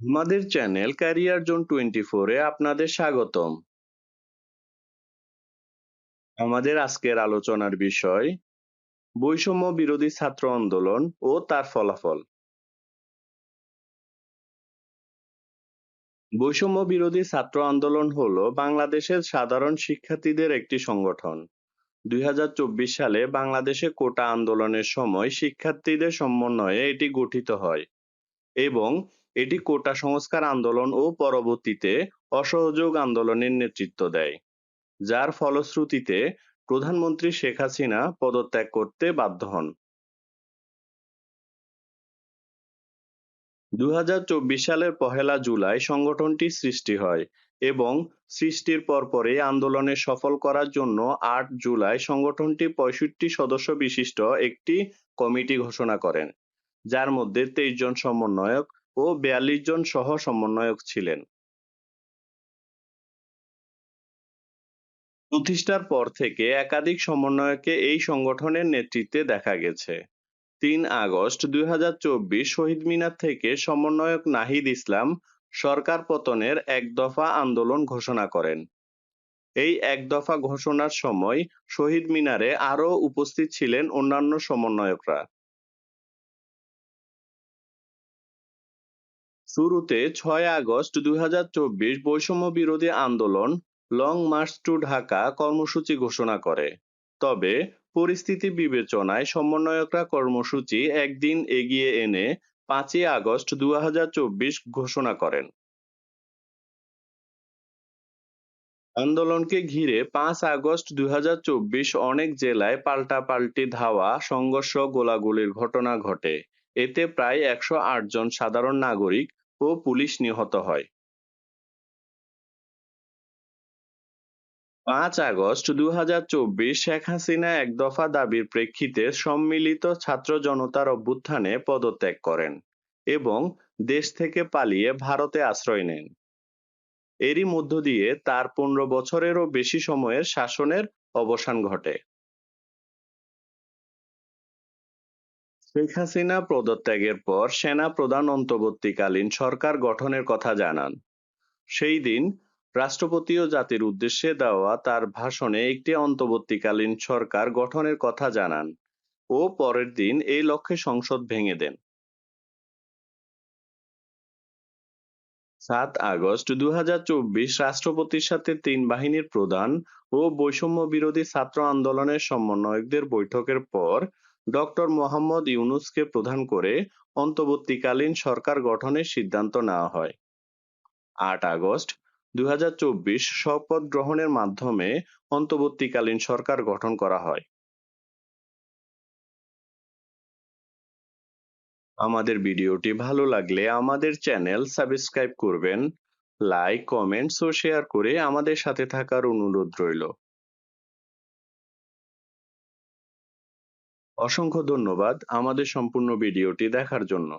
আমাদের channel career zone twenty ফোরে আপনাদের স্বাগতম। আমাদের আজকের আলোচনার বিষয়, বৈষম্য বিরোধী ছাত্র আন্দোলন ও তার ফলাফল। বৈষম্য বিরোধী ছাত্র আন্দোলন হলো বাংলাদেশের সাধারণ শিক্ষার্থীদের একটি সংগঠন। দুই হাজার চব্বিশ সালে বাংলাদেশে কোটা আন্দোলনের সময় শিক্ষার্থীদের সমন্বয়ে এটি গঠিত হয় এবং এটি কোটা সংস্কার আন্দোলন ও পরবর্তীতে অসহযোগ আন্দোলনের নেতৃত্ব দেয়, যার ফলশ্রুতিতে প্রধানমন্ত্রী শেখ হাসিনা পদত্যাগ করতে বাধ্য হন। দু হাজার চব্বিশ সালের পহেলা জুলাই সংগঠনটি সৃষ্টি হয় এবং সৃষ্টির পরপরই আন্দোলনে সফল করার জন্য আট জুলাই সংগঠনটি পঁয়ষট্টি সদস্য বিশিষ্ট একটি কমিটি ঘোষণা করেন, যার মধ্যে তেইশ জন সমন্বয়ক ও বিয়াল্লিশ জন সহ সমন্বয়ক ছিলেন। প্রতিষ্ঠার পর থেকে একাধিক সমন্বয়কে এই সংগঠনের নেতৃত্বে দেখা গেছে। তিন আগস্ট দুই হাজার চব্বিশ শহীদ মিনার থেকে সমন্বয়ক নাহিদ ইসলাম সরকার পতনের এক দফা আন্দোলন ঘোষণা করেন। এই এক দফা ঘোষণার সময় শহীদ মিনারে আরও উপস্থিত ছিলেন অন্যান্য সমন্বয়করা। শুরুতে ছয় আগস্ট দুই হাজার চব্বিশ বৈষম্য বিরোধী আন্দোলন লং মার্চ টু ঢাকা কর্মসূচি ঘোষণা করে। তবে পরিস্থিতি বিবেচনায় সমন্বয়করা কর্মসূচি একদিন এগিয়ে এনে পাঁচই আগস্ট দুই হাজার চব্বিশ ঘোষণা করেন। আন্দোলনকে ঘিরে পাঁচ আগস্ট দুই হাজার চব্বিশ অনেক জেলায় পাল্টাপাল্টি ধাওয়া, সংঘর্ষ, গোলাগুলির ঘটনা ঘটে। এতে প্রায় একশো আট জন সাধারণ নাগরিক ও পুলিশ নিহত হয়। পাঁচ আগস্ট দু হাজার চব্বিশ শেখ হাসিনা এক দফা দাবির প্রেক্ষিতে সম্মিলিত ছাত্র জনতার অভ্যুত্থানে পদত্যাগ করেন এবং দেশ থেকে পালিয়ে ভারতে আশ্রয় নেন। এরই মধ্য দিয়ে তার পনেরো বছরেরও বেশি সময়ের শাসনের অবসান ঘটে। শেখ হাসিনা পদত্যাগের পর সেনা প্রধান অন্তর্বর্তীকালীন সরকার গঠনের কথা জানান। সেই দিন রাষ্ট্রপতি ও জাতির উদ্দেশ্যে দেওয়া তার ভাষণে একটি অন্তর্বর্তীকালীন সরকার গঠনের কথা জানান ও পরের দিন এই লক্ষ্যে সংসদ ভেঙে দেন। সাত আগস্ট দু হাজার চব্বিশ রাষ্ট্রপতির সাথে তিন বাহিনীর প্রধান ও বৈষম্য বিরোধী ছাত্র আন্দোলনের সমন্বয়কদের বৈঠকের পর ডক্টর মোহাম্মদ ইউনুসকে প্রধান করে অন্তর্বর্তীকালীন সরকার গঠনের সিদ্ধান্ত নেওয়া হয়। আট আগস্ট দুই হাজার চব্বিশ শপথ গ্রহণের মাধ্যমে অন্তর্বর্তীকালীন সরকার গঠন করা হয়। আমাদের ভিডিওটি ভালো লাগলে আমাদের চ্যানেল সাবস্ক্রাইব করবেন, লাইক, কমেন্টস ও শেয়ার করে আমাদের সাথে থাকার অনুরোধ রইল। অসংখ্য ধন্যবাদ আমাদের সম্পূর্ণ ভিডিওটি দেখার জন্য।